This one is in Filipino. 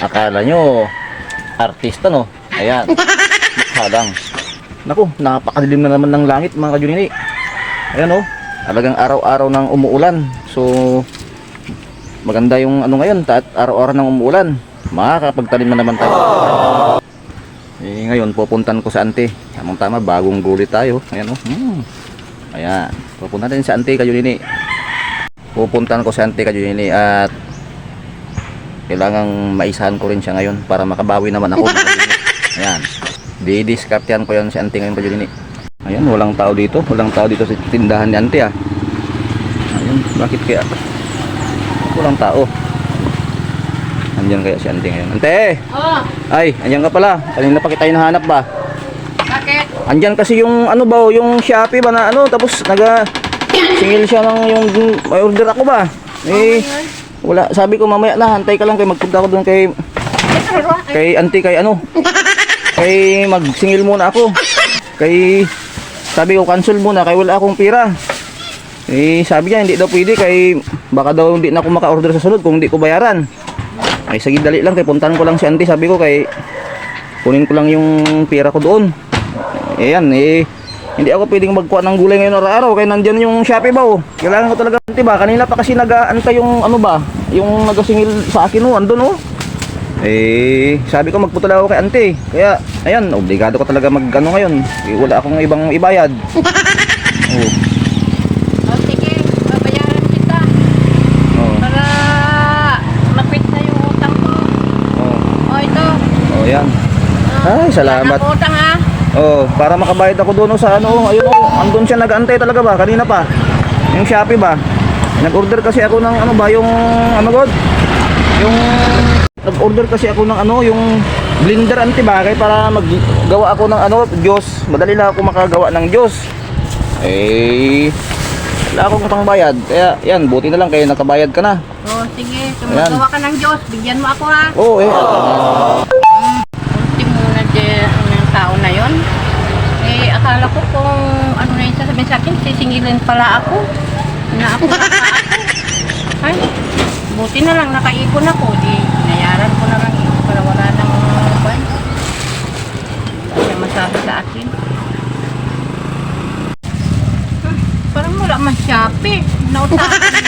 Akala nyo, artista no? Ayan. Mukha lang. Naku, napakadilim na naman ng langit mga kajunini. Ayan oh. Talagang araw-araw nang umuulan. So, maganda yung ano ngayon, at araw-araw nang umuulan. Makakapagtanim na naman tayo. Eh, ngayon, pupuntan ko sa ante. Tamang tama, bagong gulit tayo. Ayan oh. Hmm. Ayan. Pupunta din sa ante kajunini. Pupuntan ko sa ante kajunini at kailangang maisahan ko rin siya ngayon para makabawi naman ako. Ayan. Didiskartehan ko yan si Auntie ngayon pa Ayan, walang tao dito. Walang tao dito sa tindahan ni Auntie ah. Ayun, bakit kaya? Walang tao. Andiyan kaya si Auntie ngayon. Ante! Oh, Ay, andiyan ka pala. Kanina pa kita hinahanap ba? bakit? Andyan kasi yung ano ba, yung Shopee ba na ano, tapos naga singil siya ng yung may order ako ba? Eh, wala. Sabi ko mamaya na, hantay ka lang kay magpunta ako doon kay kay auntie kay ano. Kay magsingil muna ako. Kay sabi ko cancel muna kay wala akong pira. Eh, sabi niya hindi daw pwede kay baka daw hindi na ako maka-order sa sunod kung hindi ko bayaran. Ay, sige dali lang kay puntahan ko lang si auntie, sabi ko kay kunin ko lang yung pira ko doon. Eh yan, eh, hindi ako pwedeng magkuha ng gulay ngayon araw-araw kaya nandyan yung Shopee ba oh. Kailangan ko talaga, di ba? Kanina pa kasi nag-aantay yung ano ba, yung nagasingil sa akin oh, andun oh. Eh, sabi ko magpunta lang ako kay ante. Kaya, ayan, obligado ko talaga mag ano ngayon. Eh, wala akong ibang ibayad. oh, Oh, sige, babayaran kita oh, para mapit na yung utang ko. oh, Oh, ito. oh, yan. Ay, salamat. Ang utang ha. Oh, para makabayad ako doon oh, sa ano, oh, ayun oh, andun siya nag-antay talaga ba, kanina pa. Yung Shopee ba? Nag-order kasi ako ng ano ba, yung ano god? Yung nag-order kasi ako ng ano, yung blender antibagay para maggawa ako ng ano, Diyos. Madali lang ako makagawa ng Diyos. Eh, wala akong pangbayad. Kaya yan, buti na lang kayo nakabayad ka na. Oh, sige, sumagawa ka ng Diyos. Bigyan mo ako ha. Oo, oh, eh. Ultimo Nagilan pala ako. Na ako na ako. Ay, buti na lang nakaipon ako. Di, nayaran ko na lang yun para wala nang ban. Kaya masabi sa akin. Parang wala man shopee. Nautak.